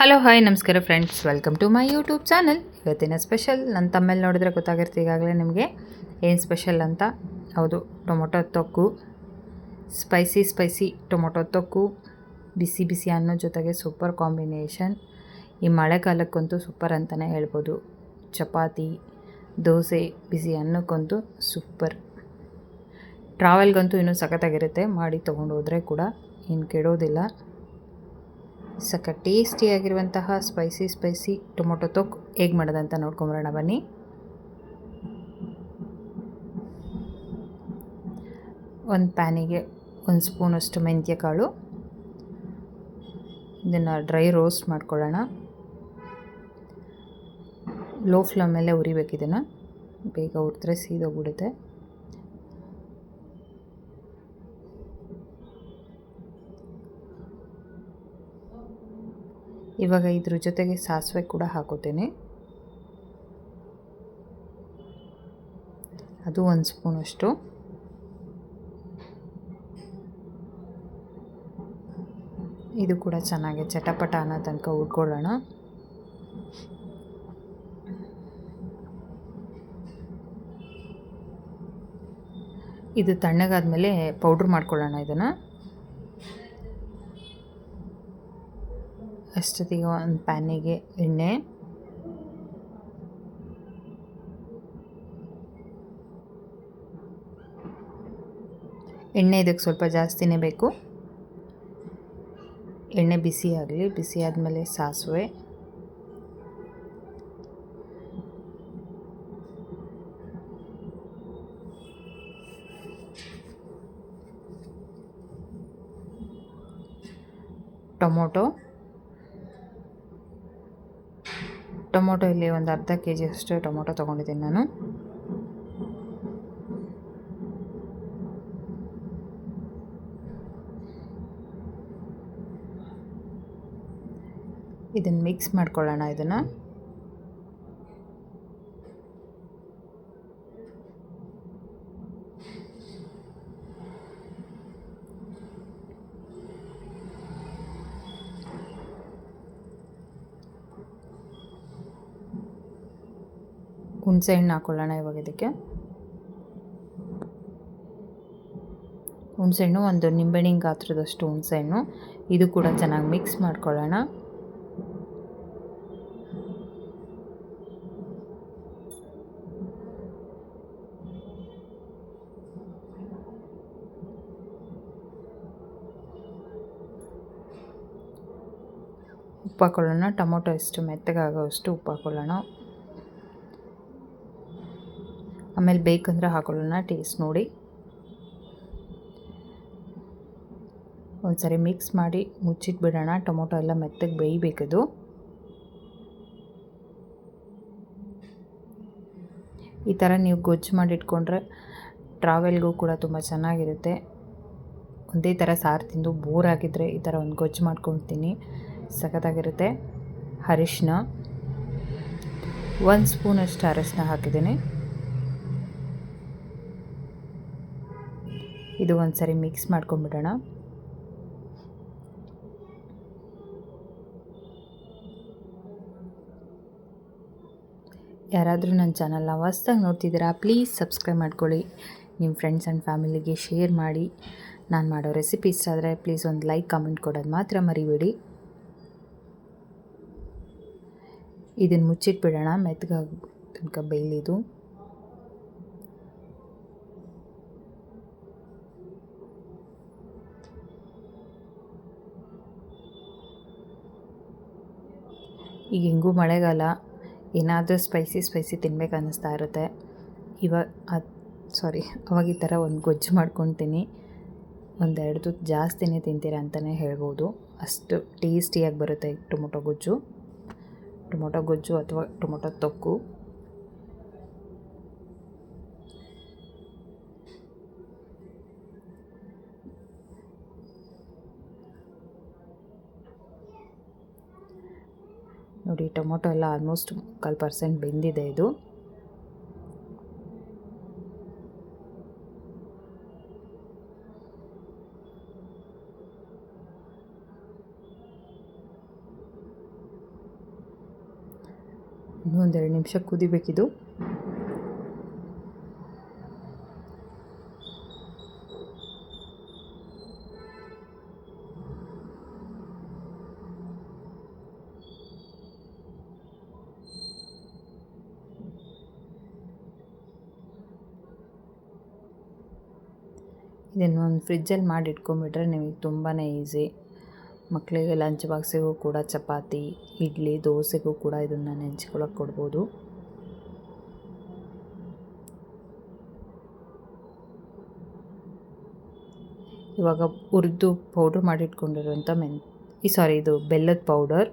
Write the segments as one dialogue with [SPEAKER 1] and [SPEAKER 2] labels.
[SPEAKER 1] Hello hi ನಮಸ್ಕಾರ friends welcome to my YouTube channel ಇವತ್ತಿನ special ನನ್ನ ತಮ್ಮಲ್ಲಿ ನೋಡಿದ್ರೆ ಗೊತ್ತಾಗಿರುತ್ತೆ ಈಗಾಗಲೇ ನಿಮಗೆ. ಏನು ಸ್ಪೆಷಲ್ ಅಂತ? ಹೌದು, tomato thokku. Spicy spicy tomato thokku. ಬಿಸಿ ಬಿಸಿ ಅನ್ನೋ ಜೊತೆಗೆ ಸೂಪರ್ ಕಾಂಬಿನೇಷನ್ ಈ ಮಳೆಗಾಲಕ್ಕಂತೂ ಸೂಪರ್ ಅಂತಲೇ ಹೇಳ್ಬೋದು. ಚಪಾತಿ, ದೋಸೆ, ಬಿಸಿ ಅನ್ನಕ್ಕಂತೂ ಸೂಪರ್ ಟ್ರಾವೆಲ್ಗಂತೂ ಇನ್ನೂ ಸಖತ್ತಾಗಿರುತ್ತೆ. ಮಾಡಿ ತೊಗೊಂಡು ಕೂಡ. ಇನ್ನು ಕೆಡೋದಿಲ್ಲ. ಸಕ್ಕ ಟೇಸ್ಟಿಯಾಗಿರುವಂತಹ ಸ್ಪೈಸಿ ಸ್ಪೈಸಿ ಟೊಮೊಟೊ ತೊಕ್ ಹೇಗೆ ಮಾಡೋದಂತ ನೋಡ್ಕೊಂಬರೋಣ ಬನ್ನಿ. ಒಂದು ಪ್ಯಾನಿಗೆ ಒಂದು ಸ್ಪೂನಷ್ಟು ಮೆಂತ್ಯ ಕಾಳು ಇದನ್ನು ಡ್ರೈ ರೋಸ್ಟ್ ಮಾಡ್ಕೊಳ್ಳೋಣ. ಲೋ ಫ್ಲೇಮ್ ಮೇಲೆ ಉರಿಬೇಕು ಇದನ್ನು. ಬೇಗ ಉರಿದ್ರೆ ಸೀದೋಗ್ಬಿಡುತ್ತೆ. ಇವಾಗ ಇದ್ರ ಜೊತೆಗೆ ಸಾಸಿವೆ ಕೂಡ ಹಾಕೋತೇನೆ. ಅದು ಒಂದು ಸ್ಪೂನಷ್ಟು ಇದು ಕೂಡ ಚೆನ್ನಾಗಿ ಚಟಪಟ ಅನ್ನೋ ತನಕ ಉಳ್ಕೊಳ್ಳೋಣ ಇದು ತಣ್ಣಗಾದ್ಮೇಲೆ ಪೌಡ್ರ್ ಮಾಡ್ಕೊಳ್ಳೋಣ ಇದನ್ನು. ಅಷ್ಟೊತ್ತಿಗೆ ಒಂದು ಪ್ಯಾನಿಗೆ ಎಣ್ಣೆ. ಎಣ್ಣೆ ಇದಕ್ಕೆ ಸ್ವಲ್ಪ ಜಾಸ್ತಿನೇ ಬೇಕು. ಎಣ್ಣೆ ಬಿಸಿ ಆಗಲಿ, ಬಿಸಿ ಆದಮೇಲೆ ಸಾಸಿವೆ. ಟೊಮೊಟೊ. ಟೊಮೊಟೊ ಇಲ್ಲಿ ಒಂದು ಅರ್ಧ ಕೆ ಜಿಯಷ್ಟು ಟೊಮೊಟೊ ತೊಗೊಂಡಿದ್ದೀನಿ ನಾನು. ಇದನ್ನು ಮಿಕ್ಸ್ ಮಾಡ್ಕೊಳ್ಳೋಣ ಇದನ್ನು. ಹುಣಸೆ ಹಣ್ಣು ಹಾಕ್ಕೊಳ್ಳೋಣ ಇವಾಗ ಇದಕ್ಕೆ. ಹುಣಸೆಹಣ್ಣು ಒಂದು ನಿಂಬೆಹಣ್ಣಿನ ಗಾತ್ರದಷ್ಟು ಹುಣಸೆಹಣ್ಣು ಇದು ಕೂಡ ಚೆನ್ನಾಗಿ ಮಿಕ್ಸ್ ಮಾಡ್ಕೊಳ್ಳೋಣ. ಉಪ್ಪು ಹಾಕೊಳ್ಳೋಣ ಟೊಮೊಟೊ ಎಷ್ಟು ಮೆತ್ತಗಾಗೋಷ್ಟು ಉಪ್ಪು ಹಾಕೊಳ್ಳೋಣ ಆಮೇಲೆ ಬೇಕಂದ್ರೆ ಹಾಕೊಳ್ಳೋಣ ಟೇಸ್ಟ್ ನೋಡಿ. ಒಂದು ಸರಿ ಮಿಕ್ಸ್ ಮಾಡಿ ಮುಚ್ಚಿಟ್ಬಿಡೋಣ. ಟೊಮೊಟೊ ಎಲ್ಲ ಮೆತ್ತಗೆ ಬೇಯಬೇಕದು. ಈ ಥರ ನೀವು ಗೊಜ್ಜು ಮಾಡಿಟ್ಕೊಂಡ್ರೆ ಟ್ರಾವೆಲ್ಗೂ ಕೂಡ ತುಂಬ ಚೆನ್ನಾಗಿರುತ್ತೆ. ಒಂದೇ ಥರ ಸಾರು ತಿಂದು ಬೋರ್ ಆಗಿದ್ದರೆ ಈ ಥರ ಒಂದು ಗೊಜ್ಜು ಮಾಡ್ಕೊಳ್ತೀನಿ ಸಖತ್ತಾಗಿರುತ್ತೆ. ಅರಿಶಿನ ಒಂದು ಸ್ಪೂನಷ್ಟು ಅರಶಿನ ಹಾಕಿದ್ದೀನಿ. ಇದು ಒಂದು ಸರಿ ಮಿಕ್ಸ್ ಮಾಡ್ಕೊಂಬಿಡೋಣ ಯಾರಾದರೂ ನನ್ನ ಚಾನಲ್ನ ಹೊಸ್ದಾಗಿ ನೋಡ್ತಿದ್ದೀರಾ, ಪ್ಲೀಸ್ ಸಬ್ಸ್ಕ್ರೈಬ್ ಮಾಡ್ಕೊಳ್ಳಿ. ನಿಮ್ಮ ಫ್ರೆಂಡ್ಸ್ ಆ್ಯಂಡ್ ಫ್ಯಾಮಿಲಿಗೆ ಶೇರ್ ಮಾಡಿ. ನಾನು ಮಾಡೋ ರೆಸಿಪಿ ಇಷ್ಟ ಆದರೆ ಪ್ಲೀಸ್ ಒಂದು ಲೈಕ್, ಕಮೆಂಟ್ ಕೊಡೋದು ಮಾತ್ರ ಮರಿಬೇಡಿ. ಇದನ್ನು ಮುಚ್ಚಿಟ್ಬಿಡೋಣ ಮೆತ್ತಗಾಗಿ ತನಕ ಬೇಯಲಿದು. ಈಗ ಹೆಂಗೂ ಮಳೆಗಾಲ, ಏನಾದರೂ ಸ್ಪೈಸಿ ಸ್ಪೈಸಿ ತಿನ್ಬೇಕು ಅನ್ನಿಸ್ತಾ ಇರುತ್ತೆ. ಇವಾಗ ಅದು ಸಾರಿ ಅವಾಗ ಈ ಥರ ಒಂದು ಗೊಜ್ಜು ಮಾಡ್ಕೊತೀನಿ. ಒಂದೆರಡು ತುತ್ತು ಜಾಸ್ತಿನೇ ತಿಂತೀರ ಅಂತಲೇ ಹೇಳ್ಬೋದು. ಅಷ್ಟು ಟೇಸ್ಟಿಯಾಗಿ ಬರುತ್ತೆ ಟೊಮೊಟೊ ಗೊಜ್ಜು. ಟೊಮೊಟೊ ಗೊಜ್ಜು ಅಥವಾ ಟೊಮೊಟೊ ತೊಕ್ಕು. ನೋಡಿ ಟೊಮೊಟೊ ಎಲ್ಲ ಆಲ್ಮೋಸ್ಟ್ ಮುಕ್ಕಾಲು ಪರ್ಸೆಂಟ್ ಬೆಂದಿದೆ ಇದು. ಇನ್ನೂ ಒಂದೆರಡು ನಿಮಿಷ ಕುದಿಬೇಕಿದು. ಇದನ್ನು ಒಂದು ಫ್ರಿಜ್ಜಲ್ಲಿ ಮಾಡಿ ಇಟ್ಕೊಂಬಿಟ್ರೆ ನಿಮಗೆ ತುಂಬಾ ಈಸಿ. ಮಕ್ಕಳಿಗೆ ಲಂಚ್ ಬಾಕ್ಸಿಗೂ ಕೂಡ ಚಪಾತಿ, ಇಡ್ಲಿ, ದೋಸೆಗೂ ಕೂಡ ಇದನ್ನು ನೆಂಚ್ಕೊಳ್ಳೋಕೆ ಕೊಡ್ಬೋದು. ಇವಾಗ ಹುರಿದು ಪೌಡ್ರ್ ಮಾಡಿಟ್ಕೊಂಡಿರುವಂಥ ಮೆನ್, ಈ ಸಾರಿ ಇದು ಬೆಲ್ಲದ ಪೌಡರ್.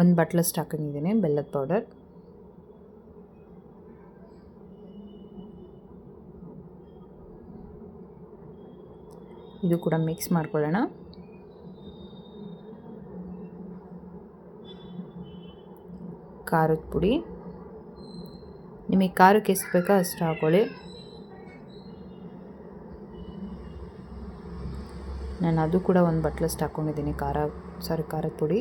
[SPEAKER 1] ಒಂದು ಬಟ್ಲಷ್ಟು ಹಾಕೊಂಡಿದ್ದೀನಿ ಬೆಲ್ಲದ ಪೌಡರ್. ಇದು ಕೂಡ ಮಿಕ್ಸ್ ಮಾಡ್ಕೊಳ್ಳೋಣ. ಖಾರದ ಪುಡಿ. ನಿಮಗೆ ಖಾರಕ್ಕೆ ಎಷ್ಟು ಬೇಕೋ ಅಷ್ಟು ಹಾಕೊಳ್ಳಿ. ನಾನು ಅದು ಕೂಡ ಒಂದು ಬಟ್ಲಷ್ಟು ಹಾಕ್ಕೊಂಡಿದ್ದೀನಿ ಖಾರ, ಸಾರಿ ಖಾರದ ಪುಡಿ.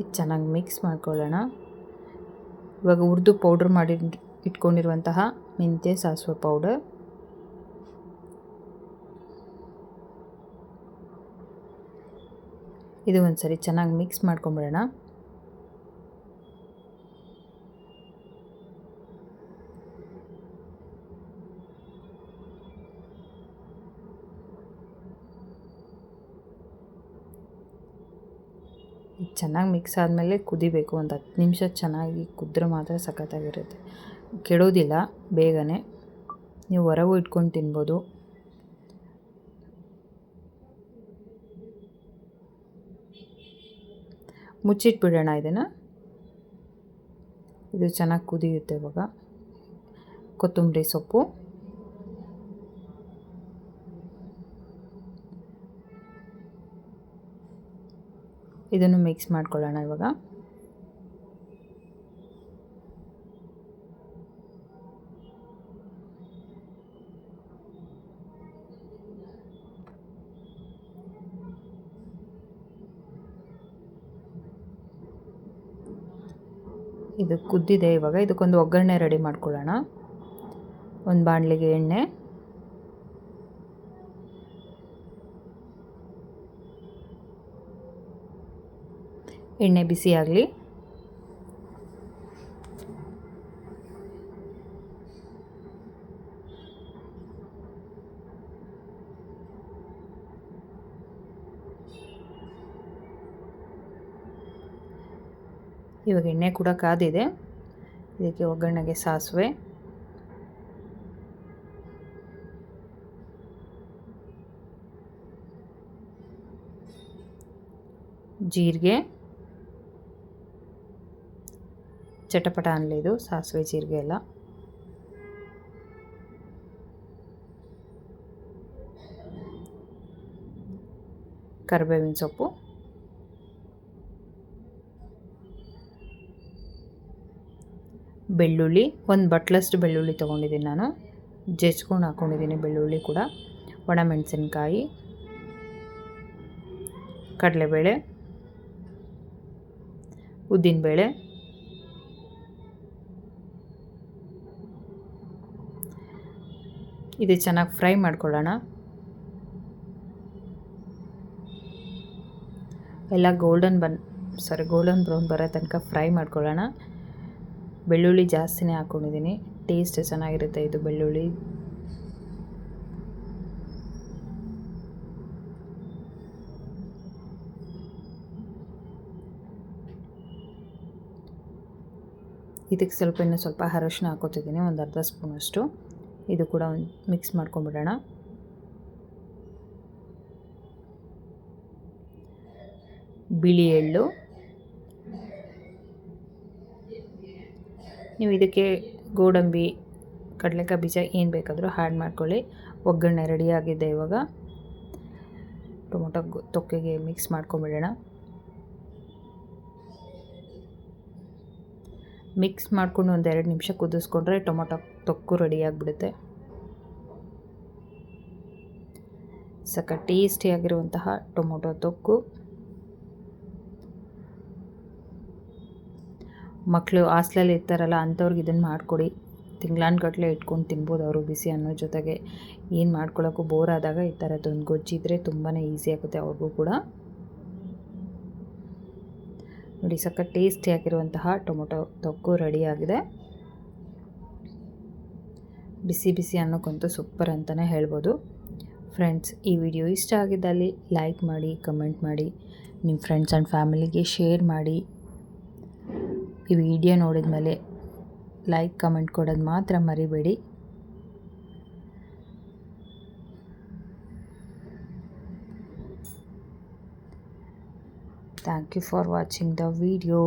[SPEAKER 1] ಇದು ಚೆನ್ನಾಗಿ ಮಿಕ್ಸ್ ಮಾಡ್ಕೊಳ್ಳೋಣ. ಇವಾಗ ಹುರಿದು ಪೌಡ್ರ್ ಮಾಡಿ ಇಟ್ಕೊಂಡಿರುವಂತಹ ಮೆಂತ್ಯ ಸಾಸಿವೆ ಪೌಡರ್ ಇದು ಒಂದು ಸರಿ ಚೆನ್ನಾಗಿ ಮಿಕ್ಸ್ ಮಾಡ್ಕೊಂಬಿಡೋಣ. ಚೆನ್ನಾಗಿ ಮಿಕ್ಸ್ ಆದಮೇಲೆ ಕುದಿಬೇಕು. ಒಂದು ಹತ್ತು ನಿಮಿಷ ಚೆನ್ನಾಗಿ ಕುದ್ರೆ ಮಾತ್ರ ಸಖತ್ತಾಗಿರುತ್ತೆ. ಕೆಡೋದಿಲ್ಲ, ಬೇಗನೆ. ನೀವು ಹೊರಗೂ ಇಟ್ಕೊಂಡು ತಿನ್ಬೋದು. ಮುಚ್ಚಿಟ್ಬಿಡೋಣ ಇದನ್ನು. ಇದು ಚೆನ್ನಾಗಿ ಕುದಿಯುತ್ತೆ ಇವಾಗ. ಕೊತ್ತಂಬರಿ ಸೊಪ್ಪು. ಇದನ್ನು ಮಿಕ್ಸ್ ಮಾಡ್ಕೊಳ್ಳೋಣ ಇವಾಗ. ಇದು ಕುದ್ದಿದೆ ಇವಾಗ. ಇದಕ್ಕೊಂದು ಒಗ್ಗರಣೆ ರೆಡಿ ಮಾಡ್ಕೊಳ್ಳೋಣ. ಒಂದು ಬಾಣಲಿಗೆ ಎಣ್ಣೆ. ಎಣ್ಣೆ ಬಿಸಿ ಆಗಲಿ. ಇವಾಗ ಎಣ್ಣೆ ಕೂಡ ಕಾದಿದೆ. ಇದಕ್ಕೆ ಒಗ್ಗರಣೆಗೆ ಸಾಸಿವೆ. ಜೀರಿಗೆ. ಚಟಪಟ ಅನ್ನಲಿ ಇದು ಸಾಸಿವೆ ಜೀರಿಗೆ ಎಲ್ಲ. ಕರಿಬೇವಿನ ಸೊಪ್ಪು. ಬೆಳ್ಳುಳ್ಳಿ, ಒಂದು ಬಟ್ಲಷ್ಟು ಬೆಳ್ಳುಳ್ಳಿ ತೊಗೊಂಡಿದ್ದೀನಿ ನಾನು. ಜಜ್ಕೊಂಡು ಹಾಕ್ಕೊಂಡಿದ್ದೀನಿ ಬೆಳ್ಳುಳ್ಳಿ ಕೂಡ. ಒಣಮೆಣಸಿನ್ಕಾಯಿ. ಕಡಲೆಬೇಳೆ. ಉದ್ದಿನಬೇಳೆ. ಇದು ಚೆನ್ನಾಗಿ ಫ್ರೈ ಮಾಡ್ಕೊಳ್ಳೋಣ. ಎಲ್ಲ golden bun, sorry golden brown ಬರೋ ತನಕ ಫ್ರೈ ಮಾಡ್ಕೊಳ್ಳೋಣ. ಬೆಳ್ಳುಳ್ಳಿ ಜಾಸ್ತಿನೇ ಹಾಕ್ಕೊಂಡಿದ್ದೀನಿ. ಟೇಸ್ಟ್ ಚೆನ್ನಾಗಿರುತ್ತೆ ಇದು ಬೆಳ್ಳುಳ್ಳಿ. ಇದಕ್ಕೆ ಸ್ವಲ್ಪ ಇನ್ನೂ ಸ್ವಲ್ಪ ಅರಶಿನ ಹಾಕೋತಿದ್ದೀನಿ ಒಂದು ಅರ್ಧ ಸ್ಪೂನಷ್ಟು. ಇದು ಕೂಡ ಒಂದು ಮಿಕ್ಸ್ ಮಾಡ್ಕೊಂಬಿಡೋಣ ಬಿಳಿ ಎಳ್ಳು. ನೀವು ಇದಕ್ಕೆ ಗೋಡಂಬಿ, ಕಡಲೆಕಾಯಿ ಬೀಜ ಏನು ಬೇಕಾದರೂ ಹ್ಯಾಡ್ ಮಾಡ್ಕೊಳ್ಳಿ. ಒಗ್ಗರಣೆ ರೆಡಿಯಾಗಿದೆ ಇವಾಗ. ಟೊಮೊಟೊ ತೊಕ್ಕೆಗೆ ಮಿಕ್ಸ್ ಮಾಡ್ಕೊಂಬಿಡೋಣ ಮಿಕ್ಸ್ ಮಾಡ್ಕೊಂಡು ಒಂದು ಎರಡು ನಿಮಿಷ ಕುದಿಸ್ಕೊಂಡ್ರೆ ಟೊಮೊಟೊ ತೊಕ್ಕು ರೆಡಿಯಾಗಿಬಿಡುತ್ತೆ ಸಕ ಟೇಸ್ಟಿಯಾಗಿರುವಂತಹ ಟೊಮೊಟೊ ತೊಕ್ಕು. ಮಕ್ಕಳು ಹಾಸ್ಲಲ್ಲಿ ಇರ್ತಾರಲ್ಲ ಅಂಥವ್ರಿಗೆ ಇದನ್ನು ಮಾಡಿಕೊಡಿ. ತಿಂಗ್ಳಾನ್ಗಟ್ಲೆ ಇಟ್ಕೊಂಡು ತಿನ್ಬೋದು ಅವರು ಬಿಸಿ ಅನ್ನೋ ಜೊತೆಗೆ. ಏನು ಮಾಡ್ಕೊಳ್ಳೋಕ್ಕೂ ಬೋರ್ ಆದಾಗ ಈ ಥರದ್ದೊಂದು ಗೊಜ್ಜಿದ್ರೆ ತುಂಬಾ ಈಸಿ ಆಗುತ್ತೆ ಅವ್ರಿಗೂ ಕೂಡ. ನೋಡಿ ಸಕ್ಕ ಟೇಸ್ಟಿಯಾಗಿರುವಂತಹ ಟೊಮೊಟೊ ತೊಕ್ಕು ರೆಡಿಯಾಗಿದೆ ಬಿಸಿ ಬಿಸಿ ಅನ್ನೋಕ್ಕಂತೂ ಸೂಪರ್ ಅಂತಲೇ ಹೇಳ್ಬೋದು. ಫ್ರೆಂಡ್ಸ್ ಈ ವಿಡಿಯೋ ಇಷ್ಟ ಆಗಿದ್ದಲ್ಲಿ ಲೈಕ್ ಮಾಡಿ ಕಮೆಂಟ್ ಮಾಡಿ ನಿಮ್ಮ ಫ್ರೆಂಡ್ಸ್ ಆ್ಯಂಡ್ ಫ್ಯಾಮಿಲಿಗೆ ಶೇರ್ ಮಾಡಿ. ಈ ವಿಡಿಯೋ ನೋಡಿದ ಮೇಲೆ ಲೈಕ್ ಕಮೆಂಟ್ ಕೊಡೋದು ಮಾತ್ರ ಮರಿಬೇಡಿ. Thank you for watching the video